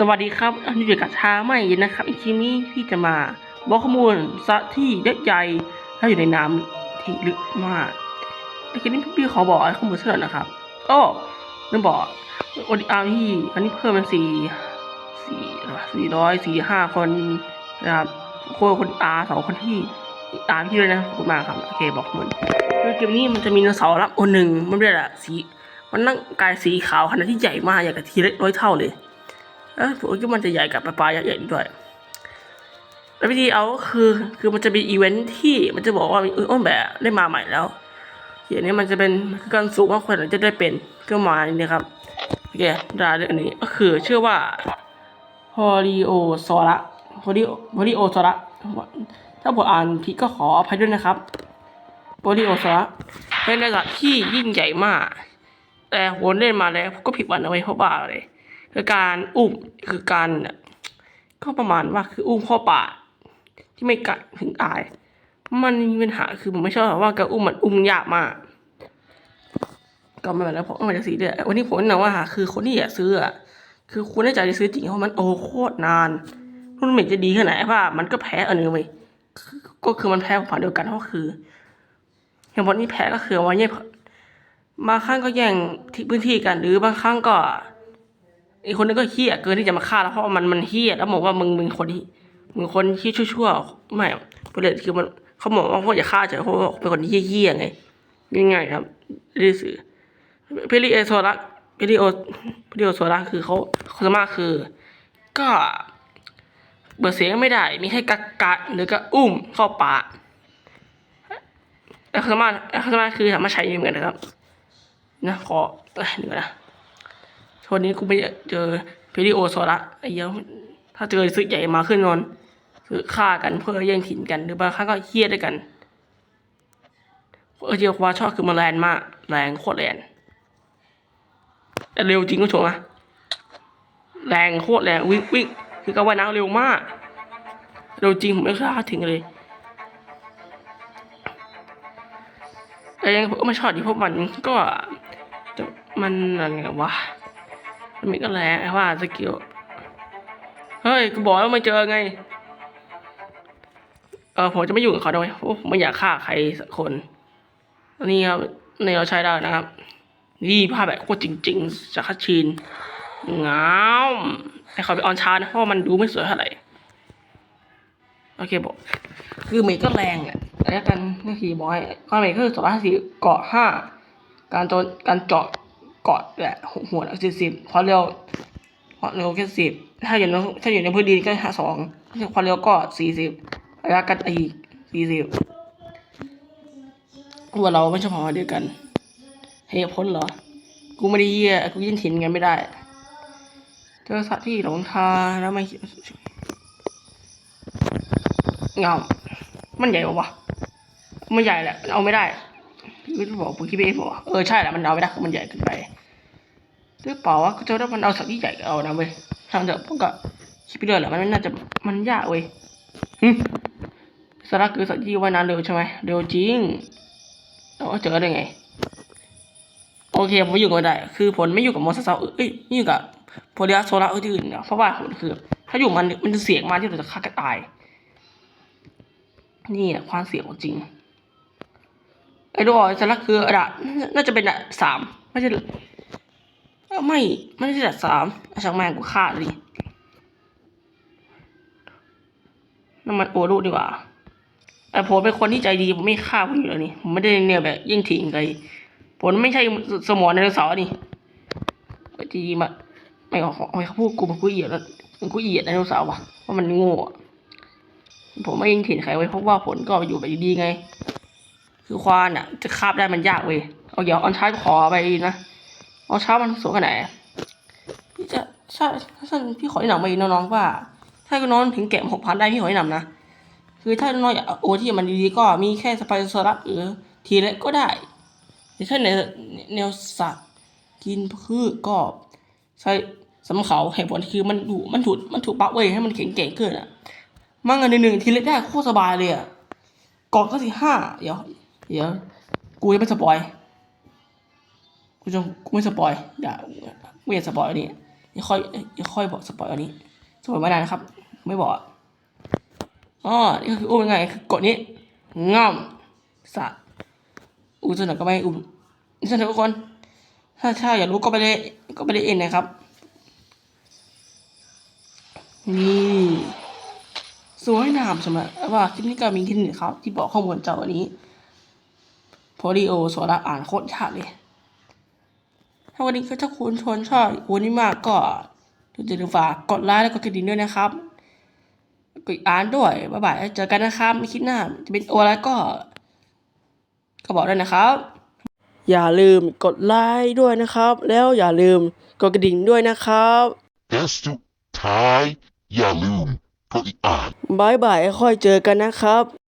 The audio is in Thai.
สวัสดีครับอันนี้อยู่กับชาใหม่นะครับอีกทีนี้พี่จะมาบอกข้อมูลสถที่เยอะใหญ่ถ้าอยู่ในน้ำที่ลึกมากในคลิปนี้พี่ขอบอกข้อมูลเสนอนะครับก็นั่นบอกวันอาร์พี่อันนี้เพิ่มเป็นสี่สี่สี่ร้อยสี่ห้าคนนะครับคนคนอาสองคนที่อาพี่เลยนะขอบคุณมากครับโอเคบอกเหมือนคือเกมนี้มันจะมีนเสาร์รับคนหนึ่งมันเรียกอะสีมันนั่งกายสีขาวขนาดที่ใหญ่มากอย่างกับทีเล็กร้อยเท่าเลย ออผมคิดมันจะใหญ่กับปลาปลาใหญ่ๆด้วย แล้ววิธีเอาก็คือคือมันจะมีอีเวนท์ที่มันจะบอกว่ามีอ้นแบบได้มาใหม่แล้วอย่างนี้มันจะเป็นการสูงว่าคนจะได้เป็นก็มานี่นะครับโอเคดาเรื่องนี้ก็คือชื่อว่าฮอริโอซอระฮอริฮอริโอซอระถ้าผมอ่านผิดก็ขออภัยด้วยนะครับฮอริโอซอระเป็นระดับที่ยิ่งใหญ่มาก แต่ผมเล่นมาแล้วก็ผิดหวังเอาไว้เพราะว่าอะไร คือการอุ้มคือการเนี่ยก็ประมาณว่าคืออุ้มพ่อป่า ที่ไม่กัดถึงตาย มันมีปัญหาคือผมไม่ชอบว่าการอุ้มมันอุ้มยากมากก็ไม่เป็นไรเพราะมันจะสีเดือดวันนี้ผมแนะว่าคือคนที่อยากซื้ออะคือคุณได้ใจจะซื้อจริงเพราะมันโอ้โคตรนานรุ่นเหม็นจะดีแค่ไหนว่ามันก็แพ้อันนึงไปก็คือมันแพ้ผ่านเดียวกันก็คืออย่างวันนี้แพ้ก็คือวันนี้บางครั้งก็แย่งที่พื้นที่กันหรือบางครั้งก็ อีกคนนึงก็เฮี้ยเกินที่จะมาฆ่าแล้วเพราะมันมันเฮี้ยแล้วบอกว่ามึงมึงคนที่มึงคนที่ชั่วๆไม่ประเด็นคือมันเขาบอกว่าเขาอย่าฆ่าเฉยเพราะเป็นคนที่เฮี้ยๆไงง่ายๆครับรีสือเพลิเอโซลักเพลิโอเพลิโอโซลักคือเขาเขาสามารถคือ ก็เบิดเสียงไม่ได้ มีให้กักกัดหรือก็อุ้มเข้าปากแล้วเขาสามารถเขาสามารถคือสามารถใช้เหมือนกันนะครับนะขอเอ้ยเดี๋ยนะ ช่วงนี้กูไม่เจอเพริโอโซระไอ้เยอะถ้าเจอซื้อใหญ่มาขึ้นนอน คือฆ่ากันเพื่อแย่งถิ่นกัน หรือบางครั้งก็เครียดด้วยกันเออเจียวว่าชอบคือมันแรงมาก แรงโคตรแรงแต่เร็วจริงก็ชมนะแรงโคตรแรงวิ่งวิ่งคือการว่ายน้ำเร็วมากเร็วจริงผมไม่คาดถึงเลยแต่ยังผมก็ไม่ชอบที่พวกมันก็มันอะไรไงวะ มีก็แรงไอ้ว่าสกิล เฮ้ยกูบอกแล้วไม่เจอไง เออผมจะไม่อยุ่กับเขาด้วยผมไม่อยากฆ่าใครสักคนนนี้ครับในเราใช้ได้นะครับ นี่ภาพแบบโคตรจริง ๆจากคัชชีนงามไอ้ขอไปออนชาร์นะเพราะมันดูไม่สวยเท่าไหร่โอเคบอก คือเมก็แรงอะแต่กันนี่คือบอกให้ข้อเมย์คือสองร้อยห้าสิบเกาะห้าการโจนการเจาะ เกาะแหละหัวสี่สิบความเร็วความเร็วแค่สิบถ้าอยู่ในถ้าอยู่ในพื้นดินก็ห้าสองความเร็วก็สี่สิบระยะกันอีกสี่สิบว่าเราไม่ชอบพอเดียวกันเหตุผลเหรอ กูไม่ได้เยี่ยกูยินถิ่นกันไม่ได้ เจอสัตว์ที่หลงทางแล้วไม่เงา มันใหญ่ปะวะ มันใหญ่แหละ เอาไม่ได้พี่ก็บอกผมคิดเองบอกเออใช่แหละมันเอาไม่ได้คือมันใหญ่เกินไป หรือเปล่าวะก็เจอแล้วมันเอาสัตว์ที่ใหญ่เอานะเว้ยทางเถอะพวกก็คิดไปเรื่อยแหละมันน่าจะมันยากเว้ยหึสาระคือสัตว์ที่ว่ายน้ำเร็วใช่ไหมเร็วจริงแต่ว่าเจอได้ไง โอเคผมอยู่กับได้ คือผมไม่อยู่กับมอสซาเอ้ยไม่อยู่กับโพลีอาโซลาเออที่อื่นเนี่ยเพราะว่าผมคือ ถ้าอยู่มันมันจะเสี่ยงมากที่เราจะฆ่ากันตาย นี่แหละความเสี่ยงของจริงไอ้ดอกสัญลักษณ์คือระดับน่าจะเป็นระดับสามไม่ใช่ เอ้าไม่ไม่ใช่ระดับสามอาช่างแม่งกูฆ่าเลยน้ำมันโอรูดีกว่าแต่ผมเป็นคนที่ใจดีผมไม่ฆ่าคนอยู่แล้วนี่ผมไม่ได้เนี่ยแบบยิ่งทิ้งใครผมไม่ใช่สมองในเสาร์นี่จีมาไม่ขอไม่เขาพูดกูมันกูเหยียดแล้วมันกูเหยียดไดโนเสาร์ว่ะว่ามันโง่ะผมไม่ยิงถิ่นใครไว้เพราะว่าผลก็อยู่แบบดีๆไง คือควานอะ จะคาบได้มันยากเว้ยเอาเดี๋ยวออนชาร์จขอไปนะ ออนชามันสูงขนาดไหนพี่จะใช่ถ้าพี่ขอแนะนำไปน้องๆว่า ถ้าน้องถึงแกะหกพันได้พี่ขอแนะนำนะคือถ้าน้องอยากโอที่มันดีๆก็มีแค่สไปโซลัสหรือทีเล็กก็ได้แต่ถ้าในแนวสัตว์กินพืชก็ใช้สำเขาเหตุผลคือมันถูกมันถูกมันถูกปักเว้ยให้มันแข็งแกร่งขึ้นอะมั่งอันหนึ่งทีเล็กได้โคตรสบายเลยอะกอดก็สิห้าเดี๋ยวเดี๋ยวกูยังไม่สปอย กูจะกูไม่สปอยอย่ากูอย่าสปอยอันี่อย่าค่อยอย่าค่อยบอกสปอยอันนี้สปอยไม่ได้นะครับ ไม่บอกอ๋อนี่คืออุ้มยังไงคือกดนี้ง่อมสะอุ้มสนุกก็ไม่อุ้มนี่สนุกทุกคน ถ้าถ้าอยากรู้ก็ไปเลยก็ไปเลยเองนะครับนี่สวยงามใช่ไหมว่าคลิปนี้ก็มีที่หนึ่งครับ ที่บอกข้อมูลเจ้าอันนี้โพลีโอโซดาอ่านโคตรยากเลย ถ้าวันนี้ก็ถ้าคุณชวนชอบวันนี้มากก็อย่าลืมฝากกดไลค์และกดกระดิ่งด้วยนะครับกดอ่านด้วยบ๊ายบายแล้วเจอกันนะครับไม่คิดหน้าจะเป็นโออะไรก็ ก็บอกด้วยนะครับ อย่าลืมกดไลค์ด้วยนะครับ แล้วอย่าลืมกดกระดิ่งด้วยนะครับ และสุดท้ายอย่าลืมกดอีกอ่านบายบายค่อยเจอกันนะครับ